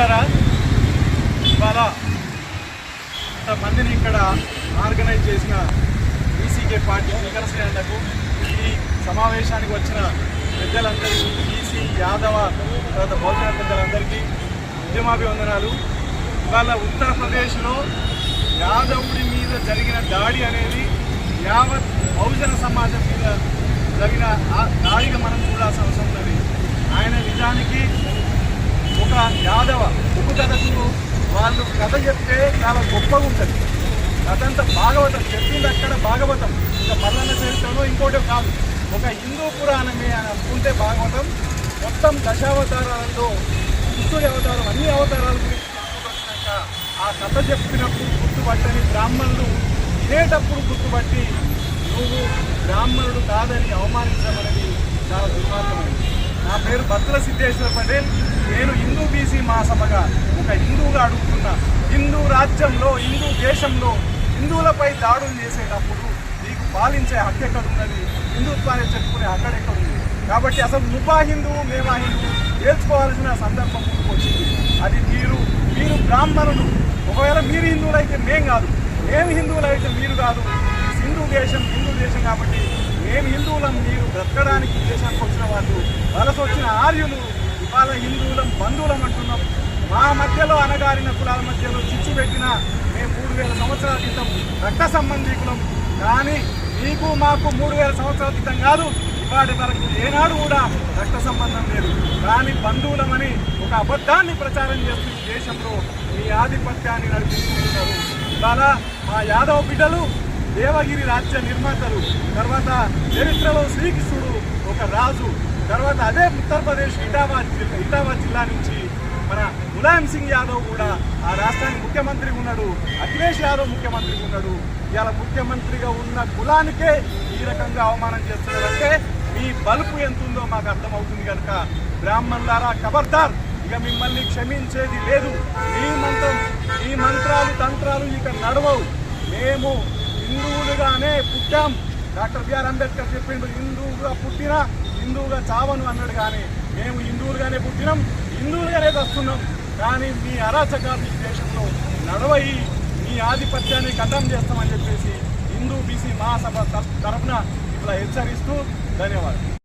చూసారా? ఇవాళ మందిని ఇక్కడ ఆర్గనైజ్ చేసిన ఈసీకే పార్టీ నికర శ్రేణులకు ఈ సమావేశానికి వచ్చిన పెద్దలందరికీ ఈసీ యాదవ తర్వాత భోజన పెద్దలందరికీ ఉద్యమాభివందనాలు. ఇవాళ ఉత్తరప్రదేశ్లో యాదవుడి మీద జరిగిన దాడి అనేది యావత్ బహుజన సమాజం మీద జరిగిన దాడిగా మనం చూడాల్సిన అవసరం ఉన్నది యాదవ ఉప్పు వాళ్ళు కథ చెప్తే చాలా గొప్పగా ఉంటుంది. అదంతా భాగవతం చెప్పింది అక్కడ భాగవతం. ఇంకా మరణ చరిత్రలో ఇంకోటి కాదు. ఒక హిందూ పురాణమే అని అనుకుంటే భాగవతం మొత్తం దశావతారాలలో కృష్ణుడి అవతారం అన్ని అవతారాల గురించి ఆ కథ చెప్పినప్పుడు గుర్తుపట్టని బ్రాహ్మణులు ఇదేటప్పుడు గుర్తుపట్టి నువ్వు బ్రాహ్మణుడు కాదని అవమానించమనేది చాలా దుర్మార్గమైనది నా పేరు భద్ర సిద్ధేశ్వర పటేల్. నేను హిందూ బీసీ మహాసభగా ఒక హిందువుగా అడుగుతున్నా. హిందూ రాజ్యంలో హిందూ దేశంలో హిందువులపై దాడులు చేసేటప్పుడు నీకు పాలించే హక్కు ఎక్కడ ఉన్నది హిందుత్వాన్ని చెప్పుకునే హక్కు ఎక్కడ ఉంది కాబట్టి అసలు ముపా హిందువు మేమా హిందువు? నేర్చుకోవాల్సిన సందర్భం వచ్చింది. అది మీరు మీరు బ్రాహ్మణులు. ఒకవేళ మీరు హిందువులైతే మేం కాదు. మేము హిందువులైతే మీరు కాదు. హిందూ దేశం హిందూ దేశం కాబట్టి మేము హిందువులం మీరు బ్రతకడానికి ఈ దేశానికి వచ్చిన వాళ్ళు? వలస వచ్చిన ఆర్యులు ఇవాళ హిందువులం బంధువులం అంటున్నాం. మా మధ్యలో అనగారిన కులాల మధ్యలో చిచ్చు పెట్టిన మేము మూడు వేల సంవత్సరాల క్రితం రక్త సంబంధీకులం. కానీ మీకు మాకు మూడు వేల సంవత్సరాల క్రితం కాదు ఇవాటి వరకు ఏనాడు కూడా రక్త సంబంధం లేదు. కానీ బంధువులమని ఒక అబద్ధాన్ని ప్రచారం చేస్తూ దేశంలో మీ ఆధిపత్యాన్ని నడిపిస్తున్నారు. ఇవాళ మా యాదవ బిడ్డలు దేవగిరి రాజ్య నిర్మాతలు తర్వాత చరిత్రలో శ్రీకృష్ణుడు ఒక రాజు తర్వాత అదే ఉత్తరప్రదేశ్ ఇటాబాద్ జిల్లా ఇటాబాద్ జిల్లా నుంచి మన ములాయం సింగ్ యాదవ్ కూడా ఆ రాష్ట్రానికి ముఖ్యమంత్రి ఉన్నాడు అఖిలేష్ యాదవ్ ముఖ్యమంత్రి ఉన్నాడు. ఇవాళ ముఖ్యమంత్రిగా ఉన్న కులానికే ఈ రకంగా అవమానం చేస్తున్నారంటే మీ బలుపు ఎంత ఉందో మాకు అర్థమవుతుంది కనుక బ్రాహ్మణులారా కబర్దార్ ఇక మిమ్మల్ని క్షమించేది లేదు. మీ మంత్రం ఈ మంత్రాలు తంత్రాలు ఇక నడవవు. మేము హిందువులుగానే పుట్టాం. డాక్టర్ బిఆర్ అంబేద్కర్ చెప్పిండు హిందువుగా పుట్టినా హిందువుగా చావను అన్నాడు కానీ మేము హిందువులుగానే పుట్టినాం హిందువులుగానే వస్తున్నాం కానీ మీ అరాచకాలు ఈ దేశంలో నడవయి మీ ఆధిపత్యాన్ని ఖతం చేస్తామని చెప్పేసి హిందూ బీసీ మహాసభ తరఫున ఇట్లా హెచ్చరిస్తూ ధన్యవాదాలు.